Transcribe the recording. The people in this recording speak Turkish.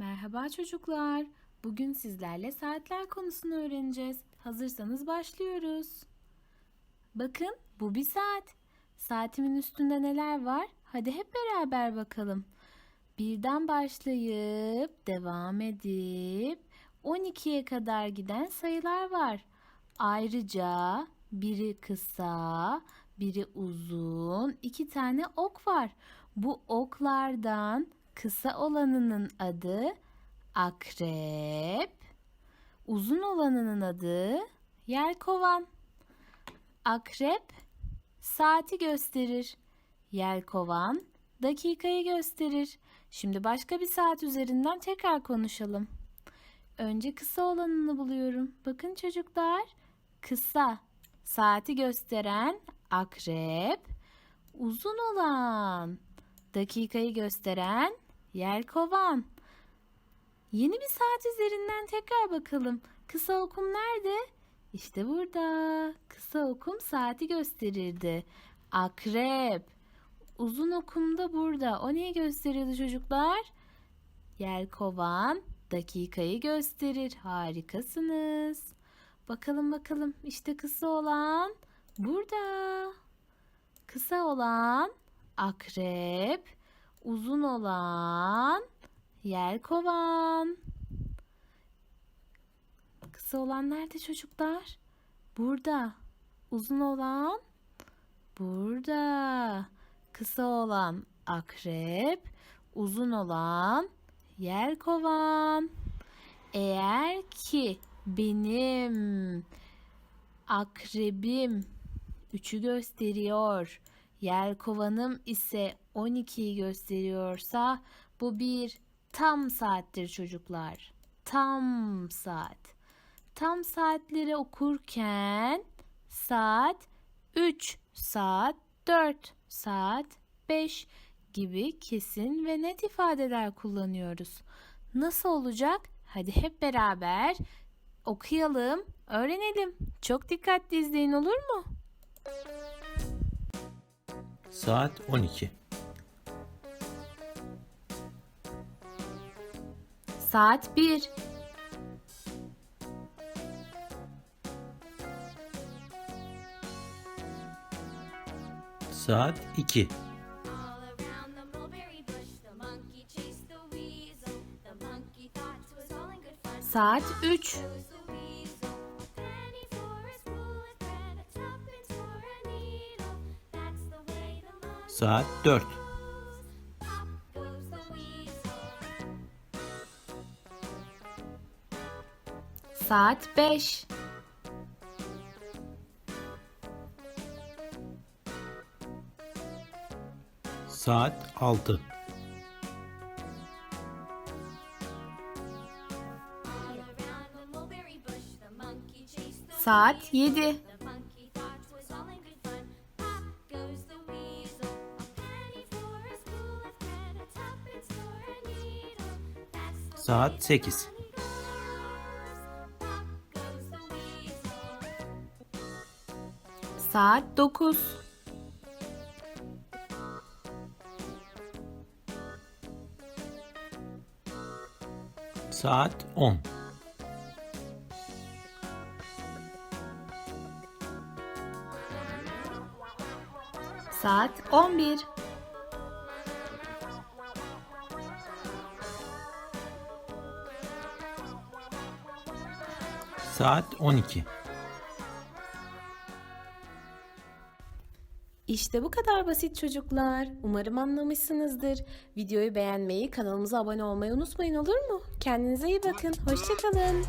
Merhaba çocuklar. Bugün sizlerle saatler konusunu öğreneceğiz. Hazırsanız başlıyoruz. Bakın bu bir saat. Saatimin üstünde neler var? Hadi hep beraber bakalım. Birden başlayıp devam edip 12'ye kadar giden sayılar var. Ayrıca biri kısa, biri uzun, iki tane ok var. Bu oklardan kısa olanının adı akrep, uzun olanının adı yelkovan. Akrep saati gösterir. Yelkovan dakikayı gösterir. Şimdi başka bir saat üzerinden tekrar konuşalım. Önce kısa olanını buluyorum. Bakın çocuklar. Kısa. Saati gösteren akrep. Uzun olan. Dakikayı gösteren yelkovan. Yeni bir saat üzerinden tekrar bakalım. Kısa okum nerede? İşte burada. Kısa okum saati gösterirdi. Akrep. Uzun okum da burada. O neyi gösteriyordu çocuklar? Yelkovan dakikayı gösterir. Harikasınız. Bakalım bakalım. İşte kısa olan burada. Kısa olan akrep, uzun olan yelkovan. Kısa olan nerede çocuklar? Burada. Uzun olan burada. Kısa olan akrep, uzun olan yelkovan. Eğer ki benim akrebim 3'ü gösteriyor, yelkovanım ise 12'yi gösteriyorsa bu bir tam saattir çocuklar. Tam saat. Tam saatleri okurken saat 3 saat 4 saat 5 gibi kesin ve net ifadeler kullanıyoruz. Nasıl olacak? Hadi hep beraber okuyalım, öğrenelim. Çok dikkatli izleyin olur mu? Saat 12. Saat 1. Saat 2. Saat 3. saat 4. Saat 5. Saat 6. Saat 7. Saat way the 8. money goes. Pop goes the weasel. Saat 9. Saat 10. Saat 11. Saat 12. İşte bu kadar basit çocuklar. Umarım anlamışsınızdır. Videoyu beğenmeyi, kanalımıza abone olmayı unutmayın olur mu? Kendinize iyi bakın. Hoşçakalın.